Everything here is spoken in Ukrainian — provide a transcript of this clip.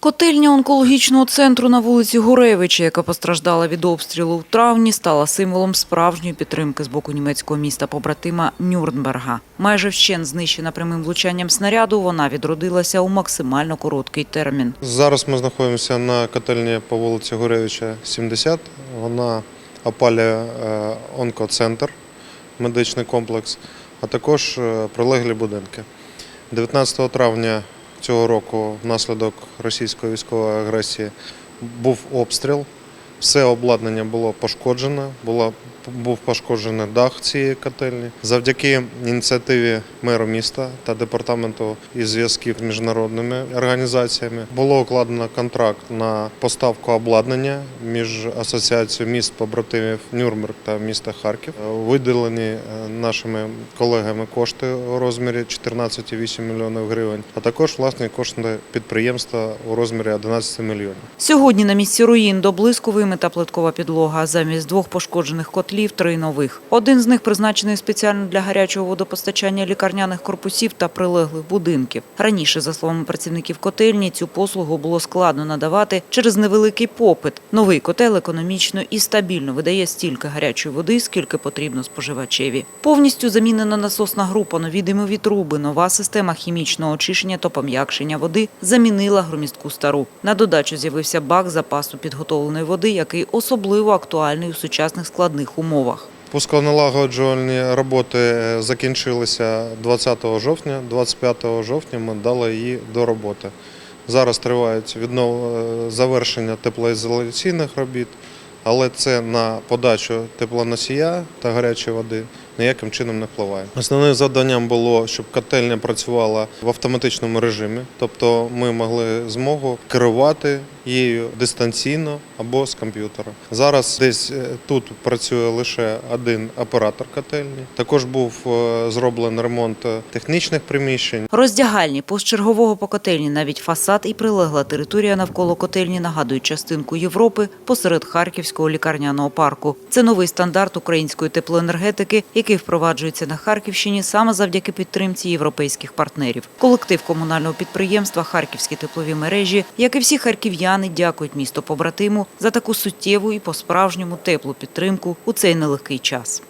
Котельня онкологічного центру на вулиці Гуревича, яка постраждала від обстрілу в травні, стала символом справжньої підтримки з боку німецького міста побратима Нюрнберга. Майже вщен знищена прямим влучанням снаряду, вона відродилася у максимально короткий термін. Зараз ми знаходимося на котельні по вулиці Гуревича, 70. Вона опалює е, онкоцентр, медичний комплекс, а також е, прилеглі будинки. 19 травня цього року внаслідок російської військової агресії був обстріл. Все обладнання було пошкоджено, була, був пошкоджений дах цієї котельні. Завдяки ініціативі меру міста та департаменту із зв'язків з міжнародними організаціями було укладено контракт на поставку обладнання між асоціацією міст побратимів Нюрнберг та міста Харків. Виділені е, нашими колегами кошти у розмірі 14,8 мільйонів гривень, а також власні кошти підприємства у розмірі 11 мільйонів. Сьогодні на місці руїн до блиску вимита плиткова підлога. Замість двох пошкоджених котлів – три нових. Один з них призначений спеціально для гарячого водопостачання лікарняних корпусів та прилеглих будинків. Раніше, за словами працівників котельні, цю послугу було складно надавати через невеликий попит. Новий котел економічно і стабільно видає стільки гарячої води, скільки потрібно споживачеві. Повністю замінена насосна група, нові димові труби, нова система хімічного очищення та пом'якшення води замінила громістку стару. На додачу з'явився бак запасу підготовленої води, який особливо актуальний у сучасних складних умовах. Пусконалагоджувальні роботи е, закінчилися 20 жовтня. 25 жовтня ми дали її до роботи. Зараз тривають віднов... е, завершення теплоізоляційних робіт, але це на подачу теплоносія та гарячої води ніяким чином не впливає. Основним завданням було, щоб котельня працювала в автоматичному режимі, тобто ми могли змогу керувати її дистанційно або з комп'ютера. Зараз десь е, тут працює лише один оператор котельні. Також був е, зроблений ремонт технічних приміщень. Роздягальні постчергового по котельні, навіть фасад і прилегла територія навколо котельні нагадують частинку Європи посеред Харківського лікарняного парку. Це новий стандарт української теплоенергетики, який впроваджується на Харківщині саме завдяки підтримці європейських партнерів. Колектив комунального підприємства Харківські теплові мережі, як і всі харків'яни, дякують місто побратиму за таку суттєву і по-справжньому теплу підтримку у цей нелегкий час.